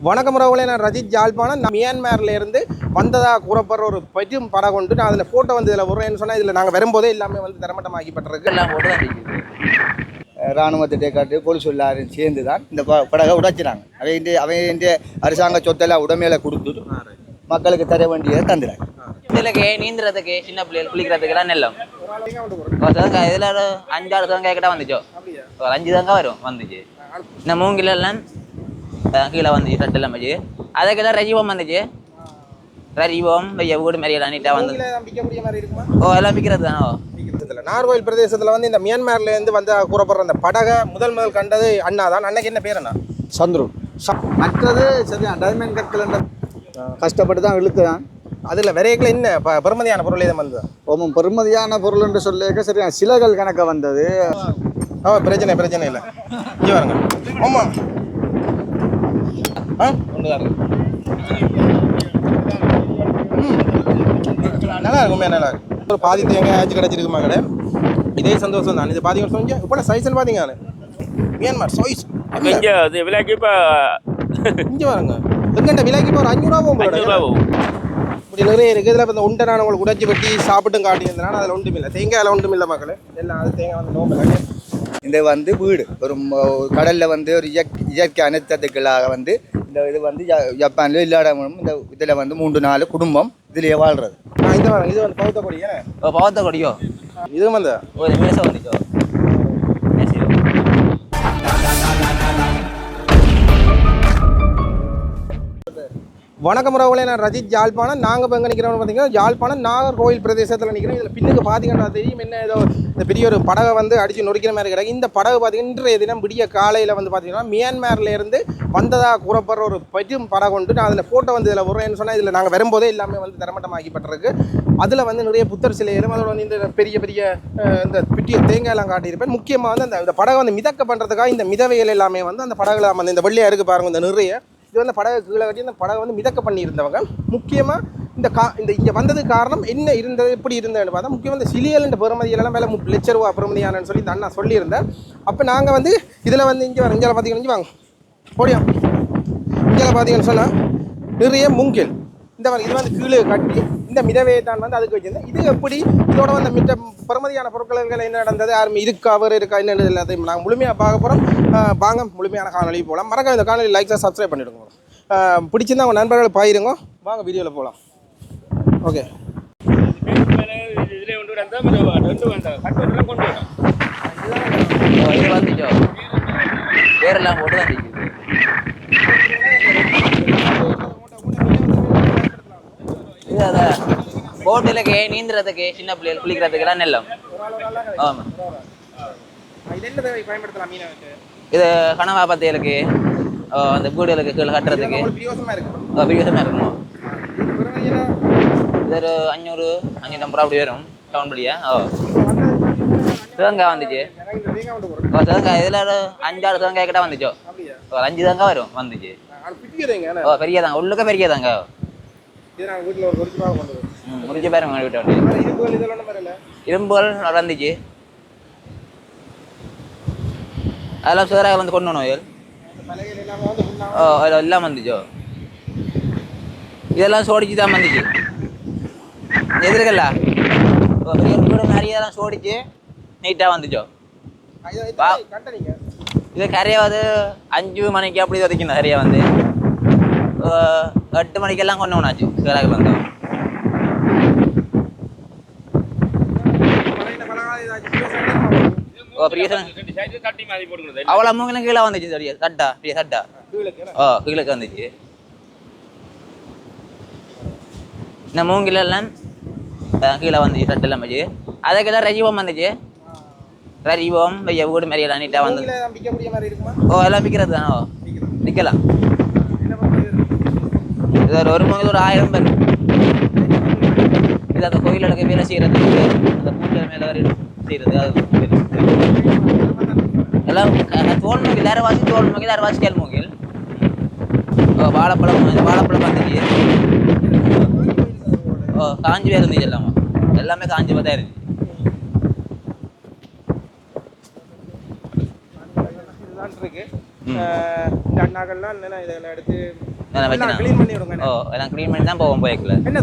வணக்கம் ரவுலே நான் ரஜித் ஜாழ்ப்பாணம். நான் மியான்மர்ல இருந்து வந்ததா கூறப்படுற ஒரு பெரும் படம் கொண்டு நான் அதில் ஃபோட்டோ வந்து இதில் வருவேன்னு சொன்னால் இதில் நாங்கள் வரும்போதே எல்லாமே வந்து தரமட்டமாக்கப்பட்டிருக்கு எல்லாம் நிற்குது இராணுவத்திட்ட காட்டு போலீஸ் எல்லாரும் சேர்ந்து தான் இந்த படகை உடைச்சினாங்க. அவை இந்த அவை இந்த அரசாங்க சொத்தெல்லாம் உடமையில கொடுத்துட்டு மக்களுக்கு தர வேண்டியதை தந்துடுறாங்க இதுலக்கு நீந்துறதுக்கு சின்ன பிள்ளைகள் குளிக்கிறதுக்கு எல்லாம் நெல்லம் இதில் அஞ்சாறு தேங்காய் கிட்ட வந்துச்சோ. ஒரு அஞ்சு தேங்காய் வரும் வந்துச்சு. இந்த மூங்கில எல்லாம் அஹ், கீழே வந்துச்சு தட்டெல்லாம் வச்சு. அதுக்கெல்லாம் ரஜீவம் வந்துச்சு. ரஜீவம் வெய்ய வீடு மாதிரி எல்லாம் நீட்டாக வந்து ஓ எல்லாம் விற்கிறது தானோ? நார்கோயில் பிரதேசத்தில் வந்து இந்த மியான்மர்ல இருந்து வந்து கூறப்படுற அந்த படகை முதல் முதல் கண்டது அண்ணா தான். அன்னைக்கு என்ன பேர் அண்ணா? சந்துரு. மற்றது சரியா டைமண்ட் கற்கள் கஷ்டப்பட்டு தான் இழுத்துதான் அதில் விரைக்கில் என்ன ப பெருமதியான பொருள் எதுவும் வந்தது? ரொம்ப பெருமதியான பொருள் என்று சொல்லிக்க சரியா சிலைகள் கணக்க வந்தது. ஆ பிரச்சனை பிரச்சனை இல்லை. இங்கே வாருங்க ஆமாம் ஆ? ஒன்று தான் இருக்கு ம். நல்லா இருக்கும் நல்லா இருக்கும் ஒரு பாதி தேங்காய் ஆச்சு கிடச்சிருக்குமா கடை? இதே சந்தோஷம் தான். இது பாதி வருஷம் இப்போ சைஸ்ன்னு பார்த்தீங்க மியான்மர் சைஸ் இங்கே அது விலைக்கு இப்போ இங்கே வாருங்க எங்கிட்ட விலைக்கு இப்போ ஒரு அஞ்சூறுவா போகும் போல. அஞ்சூறுரூவா போகும். இப்படி நிறைய இருக்குது இதில் இப்போ இந்த உண்டை நான் உங்களுக்கு உடைச்சி வெட்டி சாப்பிட்டும் காட்டியிருந்தேன் அதில் ஒன்றும் இல்லை. தேங்காயில் ஒன்றும் இல்லை மக்களே. எல்லாம் அது தேங்காய் வந்து நோம்பு இந்த வந்து வீடு. ஒரு ம- கடல்ல வந்து ஒரு இயற்கை இயற்கை அனைத்ததுக்களாக வந்து இந்த இது வந்து ஜ- ஜப்பான்ல இல்லாத இந்த இதில் வந்து மூன்று நாலு குடும்பம் இதுலயே வாழ்றது. இது வந்து பௌத்த கொடி ஏன்னா ஓ பவத்தை கொடியோ? இதுவும் வந்து வணக்கம் ரவுலே நான் ரஜித் ஜாழ்ப்பாணம். நாங்கள் இப்போ எங்கே நிற்கிறோம்னு பார்த்தீங்கன்னா ஜாழ்ப்பாணம் நாகர்கோவில் பிரதேசத்தில் நிற்கிறோம் இதில் பின்னுக்கு பார்த்தீங்கன்னா தெரியும். என்ன ஏதோ இந்த பெரிய ஒரு படகை வந்து அடித்து நொறுக்கிற மாதிரி கிடக்கு. இந்த படகு பார்த்தீங்கன்னா இன்றைய தினம் விடிய காலையில் வந்து பார்த்தீங்கன்னா மியான்மர்லேருந்து வந்ததாக கூறப்படுற ஒரு பெரும் படகு கொண்டு நான் அதில் ஃபோட்டோ வந்து இதில் வருவேன்னு சொன்னால் இதில் நாங்கள் வரும்போதே எல்லாமே வந்து தரமட்டமாக்கப்பட்டிருக்கு. அதில் வந்து நிறைய புத்தர் சிலைகளும் அதோட வந்து இந்த பெரிய பெரிய இந்த பிட்டிய தேங்காயெல்லாம் காட்டியிருப்பேன். முக்கியமாக வந்து அந்த இந்த படகை வந்து மிதக்க பண்ணுறதுக்காக இந்த மிதவைகள் எல்லாமே வந்து அந்த படகுல வந்து இந்த வெள்ளையாக இருக்குது பாருங்கள் இந்த நிறைய இது வந்து படகை கீழே கட்டி அந்த படகை வந்து மிதக்க பண்ணியிருந்தவங்க. முக்கியமாக இந்த கா இந்த இங்கே வந்ததுக்கு காரணம் என்ன இருந்தது எப்படி இருந்ததுன்னு பார்த்தா முக்கியமாக இந்த சிலியல் பெருமதியெல்லாம் மேலே முப்பது லட்ச ரூபா பெருமதியானன்னு சொல்லி இந்த அண்ணா சொல்லியிருந்தேன். அப்போ நாங்கள் வந்து இதில் வந்து இங்கே வர இங்கே பார்த்தீங்கன்னா வாங்க. போடியா. இங்கே பார்த்தீங்கன்னு சொன்னால் நிறைய மூங்கில். இந்த மாதிரி இது வந்து கீழே கட்டி இந்த மிதவையை தான் வந்து அதுக்கு வச்சிருந்தேன் இது எப்படி இதோட வந்து மிச்ச பெருமதியான பொருட்கள் என்ன நடந்தது யாரும் இருக்கா அவர் இருக்கா என்ன எல்லாத்தையும் நாங்கள் முழுமையாக பார்க்க போகிறோம் வாங்க முழுமையான காணொலி போகலாம் மறக்காம இந்த காணொலி லைக் சப்ஸ்கிரைப் பண்ணிவிடுங்க பிடிச்சிருந்தா உங்கள் நண்பர்கள் பாயிருங்க வாங்க வீடியோவில் போகலாம் ஓகே இதிலே கொண்டு வந்தால் ரெண்டு வந்தாங்க கொண்டு போட்டு தான் இது அதான் போட்டிலுக்கு நீந்துறதுக்கு சின்ன பிள்ளைகள் குளிக்கிறதுக்கு எல்லாம் நெல்லம். ஆமாம் இது கனவா பத்தியலுக்கு அந்த வீடுகளுக்கு கீழே கட்டுறதுக்கு. பிரியோசமாக இருக்கும் இது ஒரு அஞ்சூறு அஞ்சூற்றம்பது ரூபா அப்படி வரும் டவுன் படியா ஓ. தேங்காய் வந்துச்சு. வந்து ஓ தேங்காய் இதில் அஞ்சாறு தேங்காய் கிட்ட வந்துச்சோ ஒரு அஞ்சு தேங்காய் வரும் வந்துச்சு. அது ஓ பெரிய தாங்க உள்ளுக்க பெரிய முடிஞ்ச பேர் உங்கள் வீட்டை வந்து இதுக்கு இதெல்லாம் வரல இரும்புகள் வந்துச்சு அதெல்லாம் சேராக வந்து கொண்டு ஓ அதில் எல்லாம் வந்துச்சோ? இதெல்லாம் சோடிச்சு தான் வந்துச்சு. எதிர்கல்ல இதெல்லாம் சோடிச்சு நீட்டாக வந்துச்சோ? இது கரையாவது அஞ்சு மணிக்கு அப்படி வரைக்கும் கரையா வந்து. எட்டு மணிக்கெல்லாம் கொண்டு போனாச்சு சேராக வந்தோம் அவ்வளோ மூங்கிலும் கீழே வந்துச்சு சரியா சட்டா பெரிய சட்டா கீழுக்கு? ஓ கீழே வந்துச்சு இந்த மூங்கில் எல்லாம் அஹ், கீழே வந்துச்சு சட்டெல்லாம் வச்சு அதுக்கெல்லாம் ரஜீவம் வந்துச்சு ரஜீவம் வெய்ய வீடு மாதிரி எல்லாம் நீட்டாக வந்து மூங்கில தான் விற்கக்கூடிய மாதிரி இருக்குமா ஓ எல்லாம் விற்கிறது தானோ விற்கிறது. விற்கலாம் என்ன பண்ணுறது? இது ஒரு ஒரு ஆயிரம் பேர். இது அந்த கோயிலுக்கு வேலை செய்கிறது அந்த பூஜை மேலே வரை செய்கிறது அது எல்லாம் தோல் மூங்கில் வேறு வாசி தோல் மூங்கில் வேறு வாசி கேள் மூங்கில். வாழைப்பழம் இந்த வாழைப்பழம் வந்துச்சு ஓ காஞ்சி வேறு இருந்துச்சு எல்லாமே. எல்லாமே காஞ்சி பார்த்தா இருந்துச்சு இருக்கு. இந்த அண்ணாக்கள்லாம் என்னென்ன இதெல்லாம் எடுத்து க்ளீன் பண்ணி விடுங்க. ஓ எல்லாம் க்ளீன் பண்ணி தான் போவோம் போய்க்கல என்ன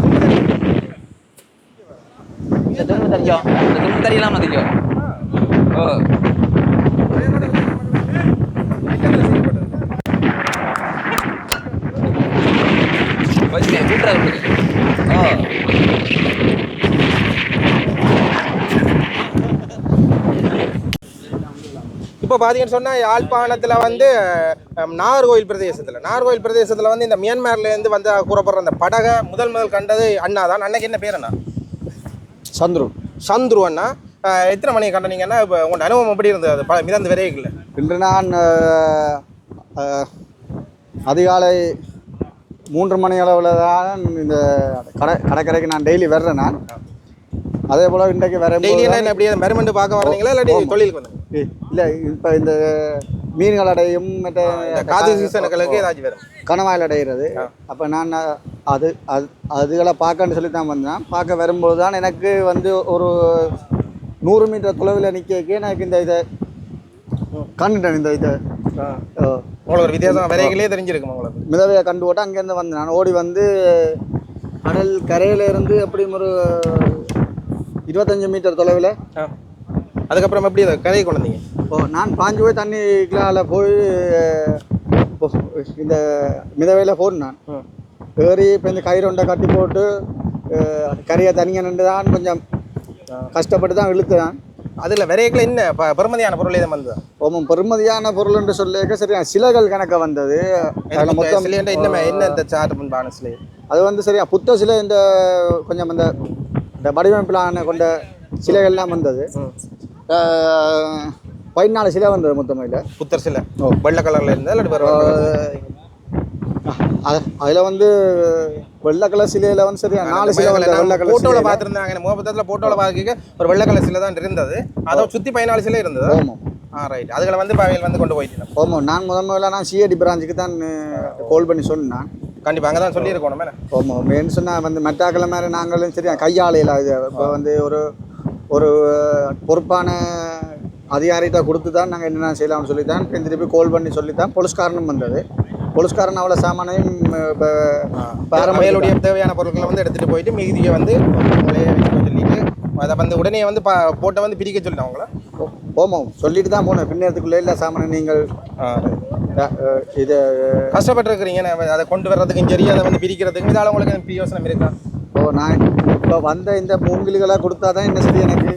இந்த தும்பு தெரியலாம் தெரியும். ஓ ஒரே மாதிரி என்னத்துல செய்யப்பட்டது? வச்சு கூட்டுறது ஓ இப்போ பார்த்தீங்கன்னு சொன்னால் யாழ்ப்பாணத்தில் வந்து நாகர்கோவில் பிரதேசத்தில் நாகர்கோவில் பிரதேசத்தில் வந்து இந்த மியான்மர்லேருந்து வந்து கூறப்படுற அந்த படகை முதல் முதல் கண்டது அண்ணா தான் அன்னைக்கு என்ன பேர் அண்ணா? சந்துரு. சந்துரு அண்ணா. எத்தனை மணிக்கு கண்டனீங்கன்னா இப்போ உங்களோட அனுபவம் எப்படி இருந்தது? அது மிதந்து விரைவில் இன்று நான் அதிகாலை மூன்று மணி அளவில் தான் இந்த கடை கடற்கரைக்கு நான் டெய்லி வர்றேன் நான். அதே போல் இன்றைக்கு டெய்லி என்ன எப்படி மெருமெண்ட் பார்க்க வர்றீங்களா இல்லாட்டி தொழிலுக்கு வந்து? இல்லை இப்போ இந்த மீன்கள் அடையும் மற்ற காது சீசனுக்களுக்கு ஏதாச்சும் வரும் கணவாயில் அடைகிறது அப்போ நான் அது அது அதுகளை பார்க்கன்னு சொல்லி தான் வந்தேன். பார்க்க வரும்போது தான் எனக்கு வந்து ஒரு நூறு மீட்டர் தொலைவில் நிற்க எனக்கு இந்த இதை கண்டுட்டேன் இந்த இதை. உங்களுக்கு வித்தியாசம் விரைகளே தெரிஞ்சிருக்கும் உங்களுக்கு? மிதவையை கண்டு போட்டு அங்கேருந்து வந்தேன். நான் ஓடி வந்து கடல் கரையில இருந்து எப்படியும் ஒரு இருபத்தஞ்சு மீட்டர் தொலைவில். அதுக்கப்புறம் எப்படி அதை கரையை கொண்டு வந்தீங்க? ஓ நான் பாஞ்சு போய் தண்ணிக்குள்ளால போய் இந்த மிதவையில் போனேன் ம். ஏறி இப்போ இந்த கயிறுண்டை கட்டி போட்டு கரையை தனியாக நின்று தான் கொஞ்சம் கஷ்டப்பட்டு தான் இழுத்துதான் அதில் விரைகளை என்ன பெருமதியான பொருள் இதை வந்தது? ஓமம் பெருமதியான பொருள் என்று சொல்லிக்க சரியா சிலைகள் கணக்க வந்தது. அதில் மொத்தம் என்ன என்ன இந்த சார்ட் பான சிலை? அது வந்து சரியா புத்த சிலை இந்த கொஞ்சம் இந்த இந்த வடிவமைப்பிலான கொண்ட சிலைகள்லாம் வந்தது. பதினாலு சிலை வந்தது மொத்தமையில் புத்தர் சிலை. வெள்ளை கலர்ல இருந்தா இல்லாட்டி வேற அதில் வந்து வெள்ளை கலர் சிலையில் வந்து சரியா நாலு சிலை வெள்ளை கலர் சிலையில. பார்த்துருந்தாங்க முகப்பத்தத்தில் போட்டோல பார்க்க ஒரு வெள்ளை கலர் சிலை தான் இருந்தது. அதை சுத்தி பதினாலு சிலை இருந்தது? ஆமாம் ஆ ரைட் அதுகளை வந்து வந்து கொண்டு போயிட்டு ஆமாம் நான் முதல் முதல்ல நான் சிஐடி பிரான்ச்சுக்கு தான் கால் பண்ணி சொன்னேன். கண்டிப்பா அங்கே தான் சொல்லியிருக்கணும் மேலே ஆமாம் ஏன்னு சொன்னால் வந்து மெட்டாக்களை மாதிரி நாங்களும் சரியா கையாளையில் இது இப்போ வந்து ஒரு ஒரு பொறுப்பான அதிகாரிகிட்ட கொடுத்து தான் நாங்கள் என்னென்ன செய்யலாம்னு சொல்லி தான் திருப்பி கால் பண்ணி சொல்லி தான் போலீஸ்காரனும் வந்தது. போலீஸ்காரன் அவ்வளோ சாமானையும் இப்போ அவைகளுடைய தேவையான பொருட்களை வந்து எடுத்துட்டு போயிட்டு மீதியை வந்து உங்களையே வச்சுக்க சொல்லிட்டு அதை வந்து உடனே வந்து பா போட்டை வந்து பிரிக்க சொல்லிட்டோம் அவங்கள போமோம் சொல்லிட்டு தான் போனோம். பின்னத்துக்குள்ளே இல்லை சாமானை நீங்கள். இது கஷ்டப்பட்டுருக்கிறீங்க. அதை கொண்டு வர்றதுக்கும் சரி அதை வந்து பிரிக்கிறதுக்கும் இதால் உங்களுக்கு யோசனை இருக்கா? ஓ நான் இப்போ வந்த இந்த மூங்கில்களாக கொடுத்தா தான் என்ன சரி எனக்கு?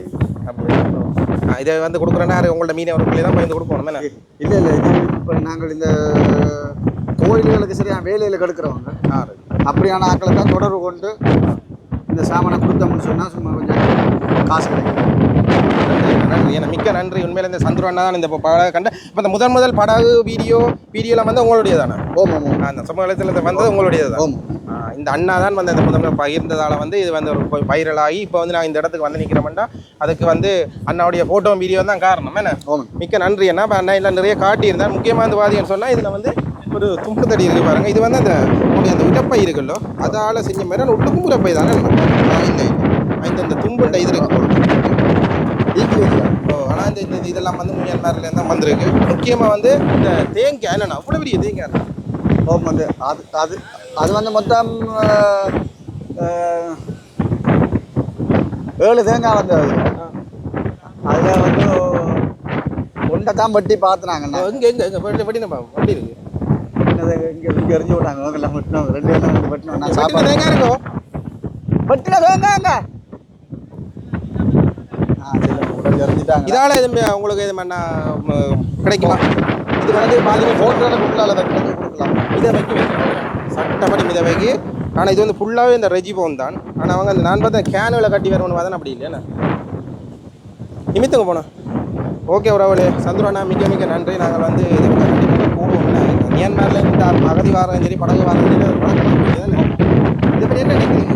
இதை வந்து கொடுக்குறேன்னா உங்கள்ட்ட மீனவர்களே தான் பயந்து கொடுக்கணும் என்ன இல்லை இல்லை இது இப்போ நாங்கள் இந்த கோயில்களுக்கு சரியான வேலையில் கெடுக்கிறவங்க. அப்படியான ஆட்களை தான் தொடர்பு கொண்டு இந்த சாமானை கொடுத்தோம்னு சொன்னால் சும்மா கொஞ்சம் காசு கிடைக்கும். நன்றி. ஏன்னா மிக்க நன்றி. உண்மையில இந்த சந்துரு அண்ணா தான் இந்த படகு கண்ட இப்போ இந்த முதல் முதல் படகு வீடியோ வீடியோலாம் வந்து உங்களுடைய தானே ஓம் அந்த சமூகத்தில் வந்தது உங்களுடைய தான் இந்த அண்ணா தான் வந்து இந்த முதல்ல பகிர்ந்ததால் வந்து இது வந்து ஒரு வைரலாகி இப்போ வந்து நான் இந்த இடத்துக்கு வந்து நிற்கிறேன்டா அதுக்கு வந்து அண்ணாவுடைய ஃபோட்டோ வீடியோ தான் காரணம். என்ன? மிக்க நன்றி அண்ணா. இப்போ அண்ணா எல்லாம் நிறைய காட்டியிருந்தேன் முக்கியமாக வந்து பார்த்தீங்கன்னு சொன்னால் இதில் வந்து ஒரு தும்பு தடி இருக்கு பாருங்க. இது வந்து அந்த அந்த உடப்பை இருக்குல்லோ? அதால் செஞ்ச மாதிரி உள்ளுக்கும் உடப்பை தானே இல்லை இல்லை. இந்த இந்த தும்புண்ட இது இருக்கு. ஓ ஆனால் இந்த இந்த இதெல்லாம் வந்து மியான்மர்லேருந்து தான் வந்திருக்கு. முக்கியமாக வந்து இந்த தேங்காய் என்னண்ணா அவ்வளோ பெரிய தேங்காய் ஓம் வந்து அது அது அது வந்து மொத்தம் ஏழு தேங்காய் வந்தது அதில் வந்து ஒன்றை தான் வெட்டி பார்த்துனாங்கண்ணா எங்கே எங்கே எங்கே வெட்டி வெட்டி நம்ம வண்டி இருக்கு இங்கே இங்கே எரிஞ்சு விட்டாங்க அவங்கெல்லாம் வெட்டினோம் ரெண்டு பேரும் வந்து வெட்டினோம் நான் சாப்பாடு தேங்காய் இருக்கோ? வெட்டின தேங்காய்ங்க ஆ சரி உடல் எரிஞ்சிட்டாங்க இதால் எதுவும் உங்களுக்கு இது மண்ணா கிடைக்குமா இது வந்து பார்த்தீங்கன்னா ஃபோட்டோவில் உள்ளால வைக்கிறது கொடுக்கலாம் இதை வைக்க சட்டப்படி இதை வைக்க ஆனால் இது வந்து ஃபுல்லாகவே இந்த ரெஜி போன் தான் ஆனால் அவங்க அந்த நான் பார்த்தேன் கேனுவில் கட்டி வரணும்னு பார்த்தா அப்படி இல்லையா நிமித்துங்க போனோம் ஓகே உறவுகளே சந்துருவண்ணா மிக்க மிக்க நன்றி நாங்கள் வந்து இது கண்டிப்பாக போடுவோம் மியான்மரில் இந்த அகதி வாரம் சரி படகு வாரம் சரி ஒரு வழக்கமாக இதை பற்றி என்ன நினைக்கிறீங்க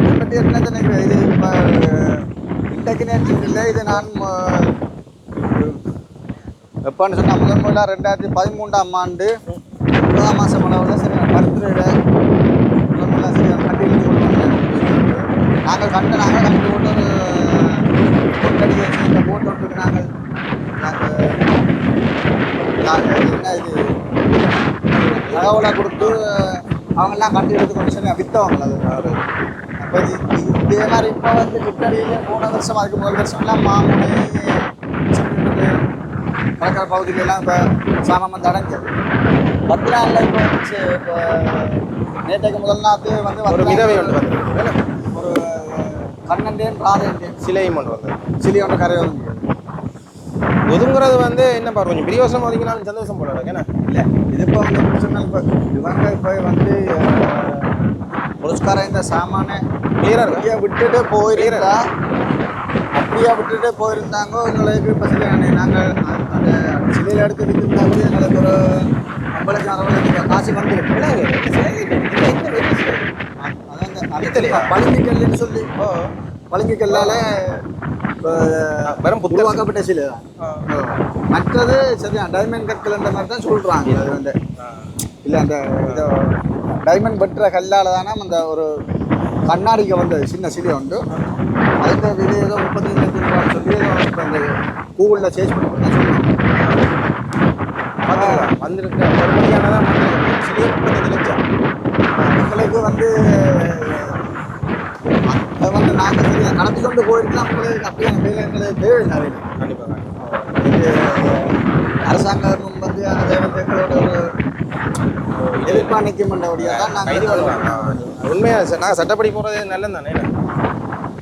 இதை பற்றி என்ன நினைக்கிறேன் இது இப்போ இல்லை. இது நான் எப்போன்னு சொன்னால் முதன் முதலாக ரெண்டாயிரத்தி பதிமூன்றாம் ஆண்டு ஒன்பதாம் மாதம் அளவில் சரி பர்த்டேல முதன் முதலாக சரி கட்டி இழுத்து நாங்கள் கண்ட நாங்கள் கட்டி போட்டு கொட்டடி வச்சு இந்த போட்டு விட்டு நாங்கள் நாங்கள் நாங்கள் என்ன இது தகவலை கொடுத்து அவங்கெல்லாம் கட்டி எடுத்து கொண்டு சரி விற்றவங்க அது அப்போ இதே மாதிரி இப்போ வந்து கிட்டடியில் போன வருஷம் அதுக்கு முதல் வருஷம்லாம் செங்கல்பட்டு கடற்கரை பகுதியிலலாம் இப்போ சாமம் வந்து அடைஞ்சது பத்து நாளில் இப்போ வந்துச்சு. இப்போ நேற்றைக்கு முதல் நாத்து வந்து ஒரு விதவை நாள் ஒன்று வந்து ஒரு கண்ணண்டேன் ராதேண்டேன் சிலையும் ஒன்று வந்து சிலி ஒன்று கரை வந்து. ஒதுங்குறது வந்து என்ன பாரு கொஞ்சம் பிரியோசனம் பார்த்தீங்கன்னா சந்தோஷம் போல என்ன? இல்லை இது இப்போ வந்து சொன்னால் இப்போ இவங்க இப்போ வந்து புரஸ்காரம் இந்த சாமான கிளியராக இருக்கு அப்படியே விட்டுட்டு போயிருந்தா அப்படியே விட்டுட்டு போயிருந்தாங்க எங்களுக்கு இப்போ சில நாங்கள் அந்த- அந்த சிலையில் எடுத்து விற்றுருந்தா கூட எங்களுக்கு ஒரு ஐம்பது அறுபது காசு வந்துருக்கு வெள்ளி சிலை? அதான் பளிங்குக்கல்லுன்னு சொல்லி பளிங்குக்கல்லால இப்போ வெறும் உருவாக்கப்பட்ட சிலை. மற்றது சரியா டைமண்ட் கற்கள்ன்ற மாதிரி தான் சொல்கிறாங்க அது வந்து இல்லை அந்த இதை டைமண்ட் பெற்ற கல்லால் தானே அந்த ஒரு கண்ணாடிக்கு வந்தது. சின்ன சிலை உண்டு. அதுக்கு விலை ஏதோ முப்பத்தஞ்சு லட்சம் ரூபாய் சொல்லி ஏதோ இப்போ அந்த கூகுளில் சேஞ்ச் பண்ணி கொடுத்தா சொல்லுவாங்க. வந்திருக்கு. சிலையே முப்பத்தஞ்சு லட்சம். எங்களுக்கு வந்து வந்து நாங்கள் சரியா நடத்தி கொண்டு போயிருக்கலாம் உங்களுக்கு அப்படியே அந்த எங்களுக்கு தேவையில்லை கண்டிப்பாக இது அரசாங்கம் வந்து அதை வந்து எங்களோட ஒரு எதிர்ப்பா நிற்குமென்றபடியாக தான் கைது நாங்கள் உண்மையாக நான் சட்டப்படி போகிறது நல்லது தானே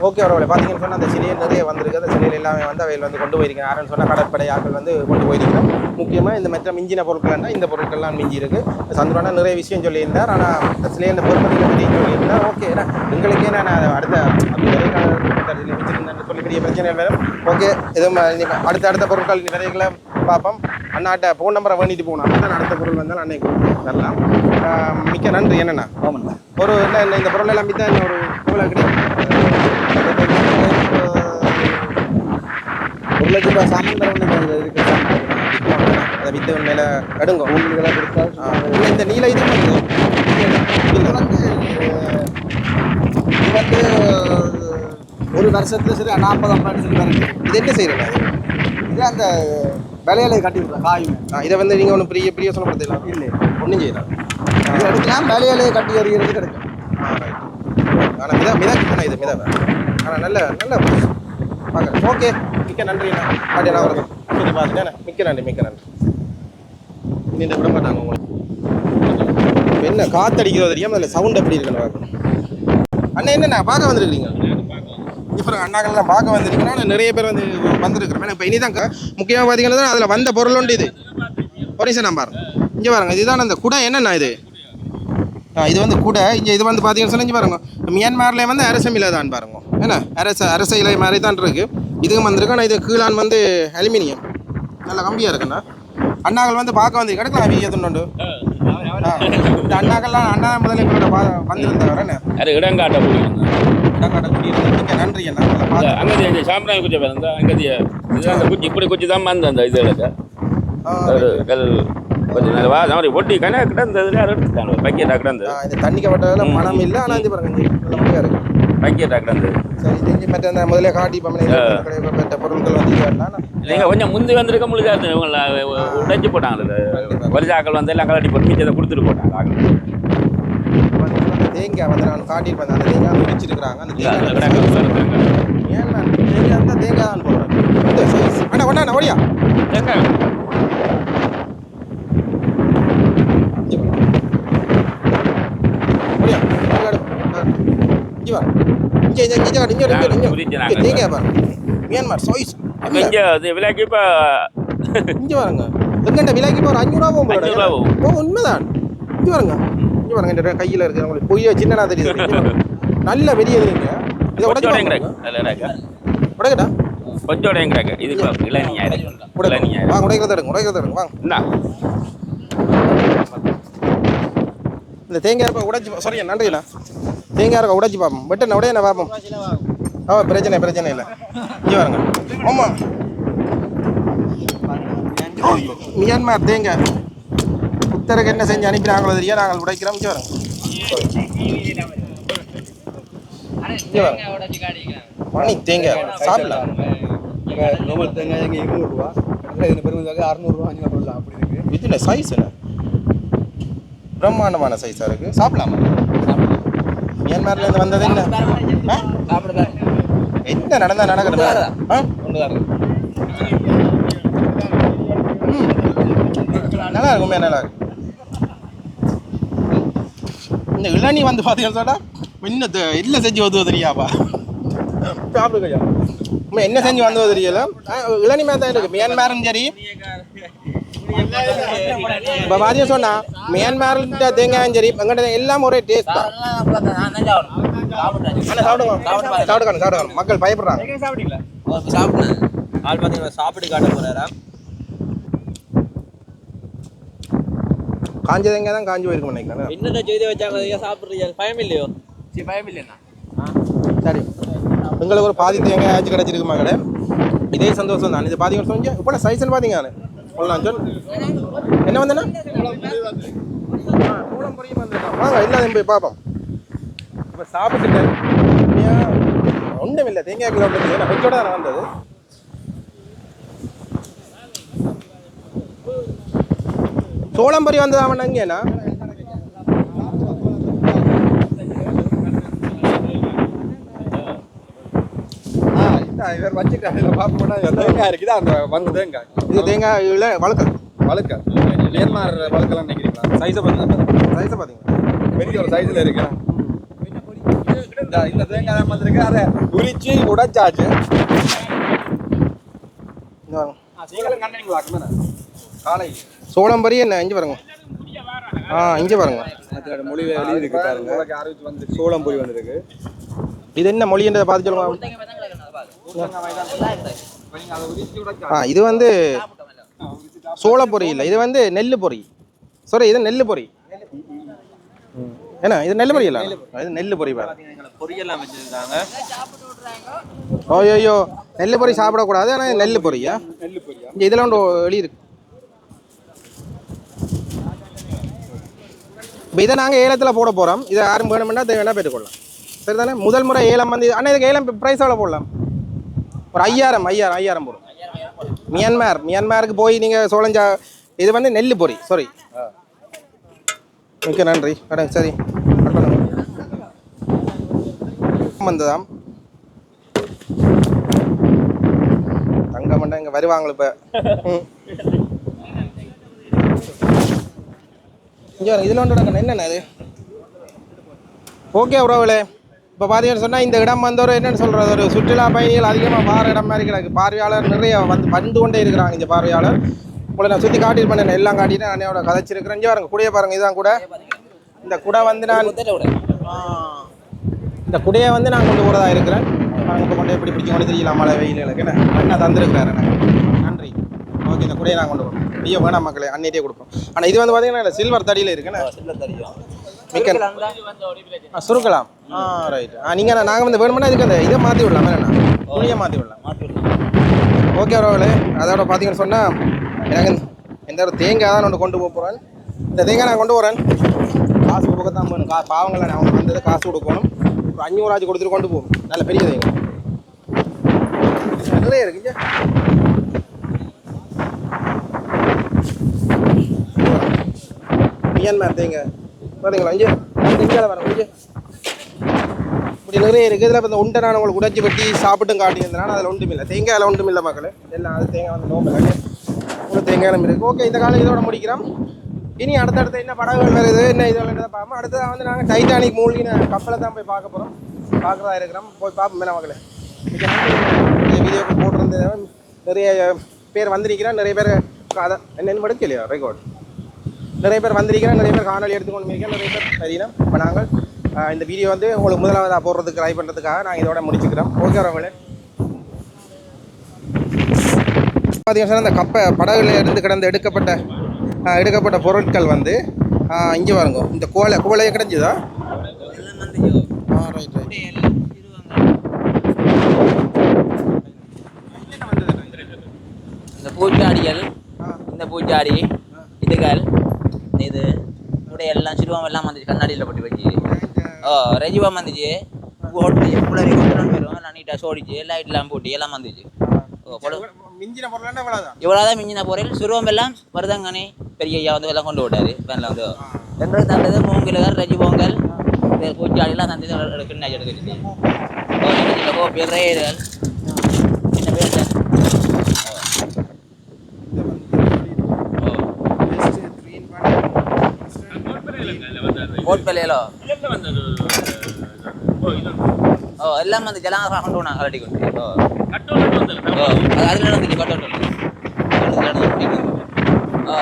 ஓகே அவரோட பார்த்தீங்கன்னு சொன்னால் அந்த சிலையை நிறைய வந்திருக்கு. அந்த சிலையில் எல்லாமே வந்து அவையில் வந்து கொண்டு போயிருக்கேன் யாருன்னு சொன்னால் கடற்படை ஆட்கள் வந்து கொண்டு போயிருக்கோம் முக்கியமாக இந்த மற்ற மிஞ்சின பொருட்கள்னா இந்த பொருட்கள்லாம் மிஞ்சி இருக்கு சந்துரானா நிறைய விஷயம் சொல்லியிருந்தார். ஆனால் இந்த சிலையை இந்த பொறுப்பதிகளை பற்றி சொல்லியிருந்தார். ஓகே ஏன்னா எங்களுக்கே நான் அடுத்த அப்படி நிறைய வச்சிருந்தேன்னு சொல்லி பெரிய பிரச்சனை வரும் ஓகே எதுவும் அடுத்த அடுத்த பொருட்கள் இனி நிறைய பார்ப்போம். அண்ணாட்ட ஃபோன் நம்பரை வேண்டிட்டு போகணும். தான் அடுத்த பொருள் வந்தாலும் அன்னைக்கு வரலாம் ஆஹ் மிக்க நன்றி. என்னண்ணா? ஆமாண்ணா. ஒரு என்ன இந்த பொருள் எல்லாம் இன்னும் ஒரு எவ்வளோ கிடைக்கும்? ஒரு லட்சம் ரூபாய் சாமான் தரணும் இருக்கு. அதை வித்து மேல கடுங்க உங்களுக்கு கொடுத்தா இந்த நீல இது வந்து இது வந்து இது வந்து ஒரு வருஷத்துல சரி நாற்பது ஐம்பது சொல்லி வருது இது என்ன செய்யறேன் இது அந்த விலையில கட்டி விடுறேன் காயும் இதை வந்து நீங்க ஒன்றும் பெரிய பெரிய சொல்லப்படுத்தலாம் இல்லை. ஒன்றும் செய்யலாம் இது எடுக்கலாம். விலையில கட்டி எறிகிறது கிடைக்கும். ஆனால் மிதா மிதா இது மிதா ஆனால் நல்ல நல்ல பார்க்குறேன் ஓகே. மிக்க நன்றி பாட்டியெல்லாம் நான் வரேன். சரி பார்த்துட்டேன் மிக்க நன்றி மிக்க நன்றி. இனி இந்த விட மாட்டாங்க உங்களுக்கு என்ன காத்தடிக்கிறதோ தெரியாமல் அதில் சவுண்ட் எப்படி இருக்குன்னு பார்க்கணும். அண்ணா என்னண்ணா? பார்க்க வந்துருக்கீங்க. இப்போ அண்ணாக்கள்லாம் பார்க்க வந்திருக்கீங்க நிறைய பேர் வந்து வந்திருக்கிறோம். இப்போ இனிதான் முக்கியமாக பார்த்தீங்கன்னா அதில் வந்த பொருள் உண்டு இது. ஒரு நிமிஷம் நான் பாருங்க. இங்கே பாருங்க. இதுதான் அந்த குடை. என்னண்ணா இது? இது வந்து குடை. இங்கே இது வந்து பார்த்தீங்கன்னு சொல்லி இங்கே பாருங்க. மியான்மரில் வந்து அரச தான் பாருங்க. என்ன? அரச அரச இலை மாதிரி தான் இருக்கு. இதுவும் வந்திருக்கு. ஆனால் இது கீழான் வந்து அலுமினியம். நல்ல கம்பியாக இருக்குண்ணா அண்ணாக்கள் வந்து பார்க்க வந்து கிடக்கலாம் வீய துண்டு இந்த அண்ணாக்கள்லாம் அண்ணா முதல்ல எங்களோட பா வந்திருந்தவர். என்ன? அது இடங்காட்ட முடியும் இடங்காட்ட குடியிருந்த மிக்க நன்றி அண்ணா. நல்லா பார்த்து அங்கே இந்த சாம்பிராணி குச்சி பிறந்த அங்கே அந்த குச்சி இப்படி குச்சி தான் வந்து அந்த ஒரு கல் கொஞ்சம் நேரம் வா மாதிரி ஒட்டி கணக்கு கிடந்ததுல பக்கெட்டாக கிடந்தது. இந்த தண்ணி கப்பட்டதில் மனம் இல்லை ஆனால் இது பாருங்க நல்ல இருக்கு. பக்கெட்டாக கிடந்தது இங்கே மற்ற முதல்ல காட்டி மற்ற பொருட்கள் வந்து நீங்கள் கொஞ்சம் முந்தி வந்திருக்க முடியாது இவங்கள உடைச்சு போட்டாங்க வரிசாக்கள் வந்து எல்லாம் கலட்டி போட்டு மிச்சத்தை கொடுத்துட்டு போட்டாங்க. தேங்காய் வந்து நான் காட்டியிருப்பேன் அந்த தேங்காய் பிரிச்சிருக்கிறாங்க அந்த தேங்காய் வேற தேங்காய். இருந்தால் தேங்காய் தான் போடுறேன். அண்ணா ஒண்ணா ஓடியா தேங்காய். இங்க வா. மியான்மர் அப்ப இங்க விலைக்கு இப்ப இங்க பாருங்க எங்கண்ட விலைக்கு இப்போ ஒரு அஞ்சூறுவா போகும். ஓ உண்மைதான் இங்க பாருங்க இங்க இந்த கையில இருக்கு உங்களுக்கு பொய்யா சின்னனா தெரியுது. நல்ல பெரிய இதுங்க இதை உடைச்சு கொஞ்சோடையும் கிடக்கு பாருங்க. அதுல கிடக்கு உடைக்கட்டா கொஞ்சோடையும் கிடக்கு இது இப்ப இளநீர் இளநீர் வாங்க உடைக்கிறத எடுங்க உடைக்கிறத எடுங்க வாங்க என்ன இந்த தேங்காய் உடைச்சு சாரி நன்றிண்ணா தேங்காய் இருக்க உடைச்சு பார்ப்போம். வெட்டு உடைய நான் பார்ப்போம்? ஆ பிரச்சனை பிரச்சனை இல்லை. இங்கே வாருங்க ஆமாம் மியான்மர் தேங்காய். புத்தருக்கு என்ன செஞ்சு அனுப்பினாங்களோ தெரியா? நாங்கள் உடைக்கிறோம். இங்கே வாருங்க மணி தேங்காய். சாப்பிடலாம். நோமல் தேங்காய் எங்கே இருநூறுவா? பெருமதியாக அறநூறுவா அஞ்சூறுவா அப்படி இருக்கு. இதுல சைஸ் என்ன? பிரம்மாண்டமான சைஸாக இருக்குது சாப்பிடலாமா? மியான்மர்லேருந்து வந்தது என்ன? என்ன நடந்தா நடக்கிறது. நல்லா இருக்குமே நல்லா இருக்கு இந்த இளநீ வந்து பார்த்தீங்கன்னு சொன்னா இன்னும் தெ- இல்லை செஞ்சு வந்து தெரியாப்பா. சாப்பிடுங்க உண்மை என்ன செஞ்சு வந்தது தெரியல. இளநீ மாதிரி தான் இருக்கு. மியான்மரும் சரி. இப்போ பார்த்தீங்க சொன்னா மியான்மர்கிட்ட தேங்காயும் சரி எங்கிட்ட எல்லாம் ஒரே டேஸ்ட் தான். சாப்பிடுங்க. சாப்பிடுங்க சாப்பிடுங்க. மக்கள் பயப்படுறாங்க. ஆள் பார்த்தீங்கன்னா சாப்பிட்டு காட்ட போறாரா காஞ்ச தேங்காய் தான் காஞ்சி போயிருக்கும் நினைக்கிறேன் என்னென்ன செய்தி வச்சாங்க நீங்க சாப்பிடுறீங்க? பயம் இல்லையோ? சரி பயம் இல்லைண்ணா. சரி. எங்களுக்கு ஒரு பாதி தேங்காய் ஆச்சு கிடச்சிருக்குமா கடை? இதே சந்தோஷம் தான் இது பாதி சொன்னீங்க இப்போ சைஸ்ன்னு பார்த்தீங்க நான் சொல் என்ன வந்தேன்னா? வாங்க எல்லாம் போய் பார்ப்போம் இப்போ சாப்பிட்டுட்டேன் ஒன்றும் இல்லை தேங்காய் கிலோ நான் கொஞ்சோட தான் வந்தது. சோளம்பரி வந்தது அவன் அங்கேண்ணா இவர் வச்சுட்டாரு இதில் பார்ப்போம்னா தேங்காய் இருக்குது அந்த வந்து தேங்காய். இது தேங்காய் இல்லை வழக்கம் வழுக்க மியான்மார் வழுக்கலாம் நினைக்கிறீங்களா சைஸை பார்த்தீங்கன்னா சைஸை பார்த்தீங்க பெரிய ஒரு சைஸில் இருக்கு. இந்த இந்த தேங்காய் வந்திருக்கு அதை உரிச்சு உடைச்சாச்சு. நீங்களும் கண்டீங்களா காலை. சோளம்பரி என்ன? இஞ்சி பாருங்க. ஆ இஞ்சி பாருங்க. மொழி வெளியே இருக்கு பாருங்க. அறிவிச்சு வந்து சோளம் பொரி வந்திருக்கு. இது என்ன மொழின்றதை பார்த்து சொல்லுங்க. இது வந்து சோள இல்லை இது வந்து நெல் பொரி. சாரி இது நெல் பொரி. என்ன இது நெல் பொறி இல்லை? இது நெல் பொரி பாரு பொரியெல்லாம் வச்சிருக்காங்க ஐயோ நெல் பொரி சாப்பிடக்கூடாது ஆனால் நெல் பொரியா நெல்லு பொரியா? இங்கே இதெல்லாம் ஒன்று வெளியே இருக்கு. இப்போ இதை நாங்கள் ஏலத்தில் போட போகிறோம் இதை யாரும் வேணும்னா தேவையான வேணால் சரி தானே முதல் முறை ஏலம் வந்து அண்ணா இதுக்கு ஏலம் ப்ரைஸ் எவ்வளோ போடலாம்? ஒரு ஐயாயிரம் ஐயாயிரம் ஐயாயிரம் போடும். மியான்மார் மியான்மாருக்கு போய் நீங்கள் சோழஞ்சா இது வந்து நெல் பொரி சாரி மிக்க நன்றி. மேடம் சரி. வந்ததாம். தங்க மண்டம் இங்கே வருவாங்களே இப்போ. இங்கே இதில் ஒன்று என்னென்ன அது ஓகே உறவுகளே இப்போ பார்த்தீங்கன்னு சொன்னால் இந்த இடம் வந்து ஒரு என்னென்னு சொல்கிறது ஒரு சுற்றுலா பயணிகள் அதிகமாக வார இடம் மாதிரி கிடக்கு. பார்வையாளர் நிறைய வந்து வந்து கொண்டே இருக்கிறாங்க இந்த பார்வையாளர். உங்களை நான் சுற்றி காட்டிட்டு பண்ணேன் எல்லாம் காட்டிட்டு நான் என்னோட கதைச்சிருக்கிறேன். இங்கே பாருங்க குடையை பாருங்க இதுதான் கூட. இந்த குடை வந்து நான் இந்த குடையை வந்து நான் கொண்டு போகிறதா இருக்கிறேன். நாங்கள் இப்போ கொண்டு எப்படி பிடிக்க கொண்டு தெரியல மழை வெயிலுக்கு என்ன? அண்ணா தந்திருக்கிறாரு எனக்கு நன்றி. ஓகே இந்த குடையை நான் கொண்டு போகிறேன் ஐயோ வேணாம் மக்களே அன்னிட்டே கொடுப்போம். ஆனால் இது வந்து பார்த்தீங்கன்னா சில்வர் தடியில் இருக்குண்ணே மிக்க ஆ சுருக்கலாம். ஆ ரைட் ஆ நீங்கள் நாங்கள் வந்து வேணும்னா இதுக்கு அந்த இதை மாற்றி விடலாம். என்னண்ணா துணியை மாற்றி விடலாம். ஓகே உறவுகளே அதோட பார்த்தீங்கன்னு சொன்னால் எனக்கு எந்த ஒரு தேங்காய் தான் ஒன்று கொண்டு போக போகிறேன் இந்த தேங்காய் நான் கொண்டு போகிறேன் காசு கொடுக்க தான் போகணும். கா பாவங்களை நான் அவங்க வந்தது காசு கொடுக்கணும். ஒரு அஞ்சூறாச்சு கொடுத்துட்டு கொண்டு போகணும். நல்ல பெரிய தேங்காய். நிறைய இருக்குங்க மியான்மர் தேங்காய்? பாருங்களா இங்கே இங்கே வரேன் இங்கே இப்படி நிறைய இருக்குது. இதில் இப்போ இந்த உண்டை நான் உங்களுக்கு உடைச்சி பற்றி சாப்பிட்டும் காட்டியிருந்தேன். அதில் ஒன்றும் இல்லை தேங்காயில் ஒன்றும் இல்லை மக்களே. எல்லாம் அது தேங்காய் வந்து நோம்பு. உங்களுக்கு தேங்காயிலும் இருக்குது ஓகே இந்த காலம் இதோட முடிக்கிறோம். இனி அடுத்தடுத்து என்ன படகுகள் வருது என்ன இதெல்லாம் பார்ப்போம். அடுத்ததாக வந்து நாங்கள் டைட்டானிக் மூழ்கின கப்பலை தான் போய் பார்க்க போகிறோம் பார்க்குறதா இருக்கிறோம். போய் பார்ப்போம் என்ன மக்களே. வீடியோ வீடியோக்கு போட்டிருந்தது நிறைய பேர் வந்திருக்கிறேன் நிறைய பேர் அதை என்னென்னு படிச்சு இல்லையா ரெக்கார்ட் நிறைய பேர் வந்திருக்கிறேன் நிறைய பேர் காணொலி எடுத்துக்கொண்டு இருக்கிறேன் நிறைய பேர் தெரியல இப்போ நாங்கள் இந்த வீடியோ வந்து உங்களுக்கு முதலாவதாக போடுறதுக்கு ட்ரை பண்ணுறதுக்காக நாங்கள் இதோட முடிச்சுக்கிறோம். ஓகே வரவங்களே பார்த்தீங்கன்னா இந்த கப்பை படகுல இருந்து கிடந்து எடுக்கப்பட்ட எடுக்கப்பட்ட பொருட்கள் வந்து இங்கே வருங்க இந்த கோலை கோலையை கிடைஞ்சதா? ஆ ரைட் ரைட் இந்த பூச்சாடிகள் இந்த பூச்சாடி இதுகள் இது. கூட எல்லாம் சிறுவம் எல்லாம் வந்துச்சு கண்ணாடியில் போட்டு வச்சு ஓ ரெஜிவம் வந்துச்சு. ஓட்டு குளறி நான் நீட்டாக சோடிச்சு லைட்லாம் போட்டு எல்லாம் வந்துச்சு. ஓ மிஞ்சின பொருளாண்டா இவ்வளோதான் மிஞ்சின பொருள். சிறுவம் எல்லாம் வருதாங்கனே பெரிய ஐயா வந்து எல்லாம் கொண்டு விட்டாரு வேனில் வந்து. எங்களுக்கு தந்தது மூங்கிலுகள் ரெஜி பொங்கல் பூச்சாடிலாம் தந்தது எடுக்கணும் சின்ன கோப்பி சின்ன பேர் எல்லாம் வந்து ஜலாம் கொண்டு போனா கலட்டி கொண்டு ஓ ஓ அது அதில் நடந்துச்சு கட்டோட்டம் ஓ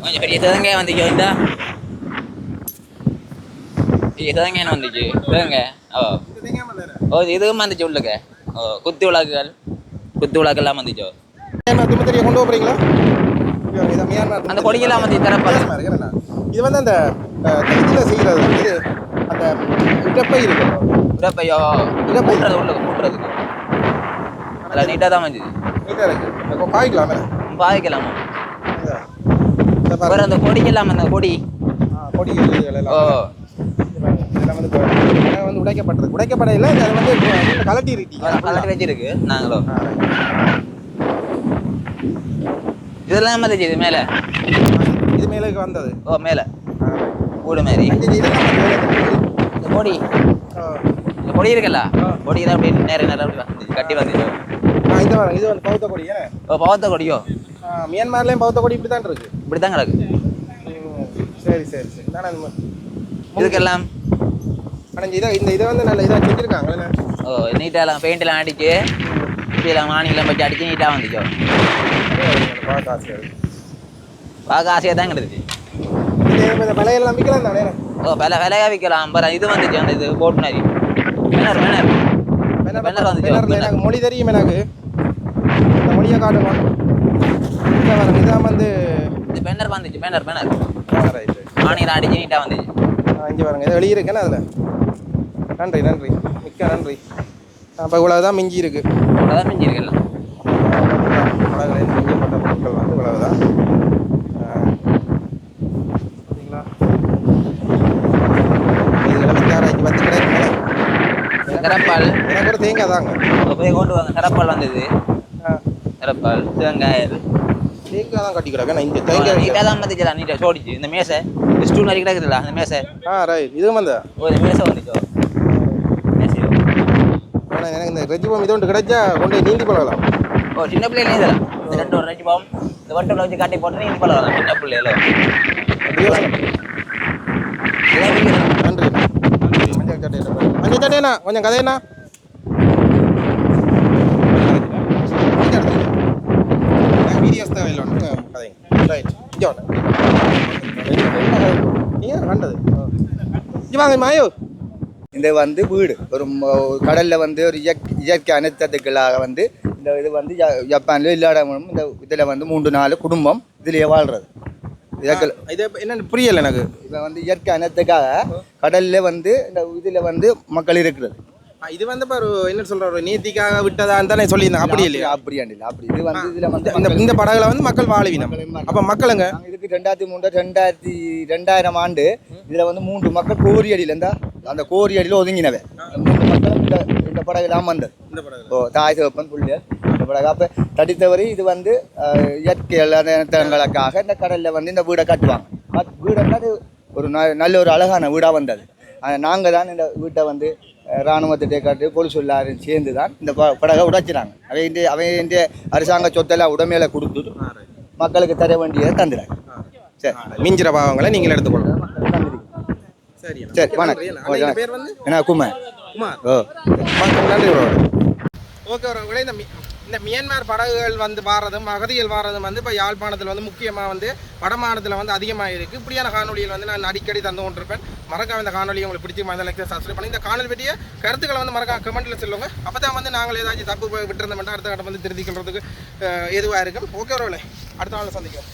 கொஞ்சம் பெரிய சிதங்க வந்துச்சு இந்த பெரிய சிதங்க வந்துச்சு சிதங்க ஓ ஓ இதுவும் வந்துச்சு உள்ளுக்கு? ஓ குத்து விளக்குகள். குத்து விளக்கெல்லாம் வந்துச்சோ திமுத்திரியை கொண்டு போறீங்களா? அந்த கொடியெல்லாம் வந்து இருக்கிறேண்ணா. இது வந்து அந்த செய்கிறது இது அந்த இடப்பை இருக்கு. உடப்பையோ இதை கூட்டுறது உள்ளுக்கு கூட்டுறதுக்கு. அதில் நீட்டாக தான் வந்துச்சு நீட்டாக இருக்கு. இப்போ காய்க்கலாமே பாதிக்கலாமா இந்த இந்த வேறு பாருங்க. அந்த கொடிக்கெல்லாம் அந்த கொடி. இதுகள் ஓ. எல்லாம் வந்து வந்து உடைக்கப்பட்டது உடைக்கப்படையில் அது வந்து கலட்டி இருக்கீங்க கலட்டி வச்சிருக்கு. நாங்களும் இதெல்லாம் வந்துச்சு இது மேலே? இது மேலே வந்தது. ஓ மேலே. கூடு மாதிரி மேலே. இந்த கொடி. ஆ. இந்த கொடி இருக்குல்ல? கொடி தான் அப்படி நேரம் நேரம் அப்படி வந்துச்சு கட்டி வந்துச்சு இது இது வந்து பௌத்த கொடி ஏன் ஓ பவத்த கொடியோ? மியான்மர்லேயும் பௌத்த கொடி இப்படி தான் இருக்கு. இப்படி தான் கிடக்கு சரி சரி சரி. இதுக்கெல்லாம் ஆனால் இதை இந்த இதை வந்து நல்ல இதாக செஞ்சுருக்காங்களே ஓ நீட்டாலாம் பெயிண்ட்லாம் அடிச்சு இப்படிலாம் மானிலாம் வச்சு அடிச்சு நீட்டாக வந்துச்சோ? பார்க்க ஆசையாக பார்க்க ஆசையாக தான் கிடந்துச்சு இது இந்த விலையெல்லாம் விற்கலாம் தானே ஓ விலை விலையா விற்கலாம். அப்புறம் இது வந்துச்சு அந்த இது போட் மாதிரி. மினர் மினர் பென்னர் வந்துச்சு? எனக்கு மொழி தெரியும் எனக்கு. இந்த மொழியை வரங்க இதான் வந்து இது பென்னர் வந்துச்சு பென்னர் பென்னர் ஆ, ரைட் ரைட் மானிலாம் அடிச்சு நீட்டாக வந்துச்சு. இங்கே வரங்க இது வெளியிருக்கேன்னு அதில் நன்றி நன்றி. மிக்க நன்றி. அப்போ இவ்வளவு தான் மிஞ்சி இருக்கு அவ்வளோதான் மிஞ்சிருக்கல உலகில் மிஞ்சப்பட்ட பொருட்கள் வந்து இவ்வளவு தான் பார்த்தீங்களா? இதுகளை வந்து ஆராய்ச்சி வந்து கிடைக்குங்களே கரப்பால். எனக்கு ஒரு தேங்காய் தாங்க. போய் கொண்டு வாங்க. கரப்பால் வந்தது. கரப்பால் தேங்காய் தேங்காய் தான் கட்டி கிடக்கு நான் இங்கே தேங்காய் நீட்டாக தான் வந்துச்சுடா நீட்டாக சோடிச்சு. இந்த மேசை ஸ்டூல் கிடக்குதுல்ல அந்த மேசை. ஆ ரைட் இதுவும் வந்தா. இந்த மேசை வந்துச்சோ? ஆனால் எனக்கு இந்த ரெஜிபம் இது ஒன்று கிடைச்சா கொண்டு நீந்தி பழகலாம். ஓ சின்ன இதெல்லாம் இந்த ரெண்டு ஒரு ரெண்டு பாவம் இந்த வட்டம்ல வச்சு காட்டி போட்டு நீ பழகலாம் சின்ன விற்கிறது நன்றி. மஞ்சள் சட்டையில. மஞ்சள் கொஞ்சம் கதையண்ணா வீடியோஸ் தான் இல்லை ஒன்று கதைங்க ஒன்று நீங்கள் கண்டது இங்கே வாங்க மாயோ இந்த வந்து வீடு ஒரு கடல்ல வந்து ஒரு இயற்கை அனைத்ததுக்களாக வந்து இந்த இது வந்து ஜப்பான்ல இல்லாத இந்த இதுல வந்து மூன்று நாலு குடும்பம் இதுலயே வாழ்றது இயற்கை இது என்னன்னு புரியல எனக்கு இதை வந்து இயற்கை அனைத்துக்காக கடல்ல வந்து இந்த இதுல வந்து மக்கள் இருக்கிறது இது வந்து பாரு என்ன சொல்ற ஒரு நீதிக்காக விட்டதான்னு தானே சொல்லியிருந்தேன் அப்படி இல்லையா? அப்படி இல்ல அப்படி இது வந்து இதுல வந்து இந்த இந்த படகுல வந்து மக்கள் வாழுவினம். அப்ப மக்களுங்க? இதுக்கு ரெண்டாயிரத்தி மூன்று ரெண்டாயிரத்தி ரெண்டாயிரம் ஆண்டு இதுல வந்து மூன்று மக்கள் கோரி அடியில இருந்தா அந்த கோரி அடியில ஒதுங்கினவை இந்த மூன்று இந்த இந்த படகுலாம் வந்தது. இந்த ஓ தாய் சிவப்பன் புள்ளியர் இந்த படகு. அப்போ தடித்தவரை இது வந்து இயற்கை இனத்தங்களுக்காக இந்த கடல்ல வந்து இந்த வீடை கட்டுவாங்க. அது ஒரு நல்ல ஒரு அழகான வீடாக வந்தது. நாங்கள் தான் இந்த வீட்டை வந்து இராணுவத்திட்டே காட்டு போலீஸ் எல்லாரும் சேர்ந்து தான் இந்த படகை உடைச்சினாங்க அவை இந்த அவை இந்த அரசாங்க சொத்தெல்லாம் உடமையில கொடுத்துட்டு மக்களுக்கு தர வேண்டியதை தந்துடுறாங்க சரி. மிஞ்சிற பாவங்களை நீங்கள் எடுத்துக்கொள்ளுங்க. சரி சரி வணக்கம். என்ன குமார். குமார். ஓ. நன்றி ஓகே இந்த மி- இந்த மியான்மர் படகுகள் வந்து வாரதும் அகதிகள் வாரதும் வந்து இப்போ யாழ்ப்பாணத்தில் வந்து முக்கியமாக வந்து வடமாநிலத்தில் வந்து அதிகமாக இருக்குது இப்படியான காணொலிகள் வந்து நான் அடிக்கடி தந்து கொண்டிருப்பேன். மறக்காம இந்த காணொலி உங்களுக்கு பிடிச்சி இந்த லைக் சப்ஸ்கிரைப் பண்ணி இந்த காணொலி பற்றிய கருத்துக்களை வந்து மறக்காம கமெண்ட்டில் சொல்லுங்க. அப்போ தான் வந்து நாங்கள் ஏதாச்சும் தப்பு போய் விட்டுருந்தோம்னா அடுத்த கட்டம் வந்து திருத்திக்கிறதுக்கு எதுவாக இருக்கும். ஓகே ப்ரோலே அடுத்த நாள் சந்திக்கும்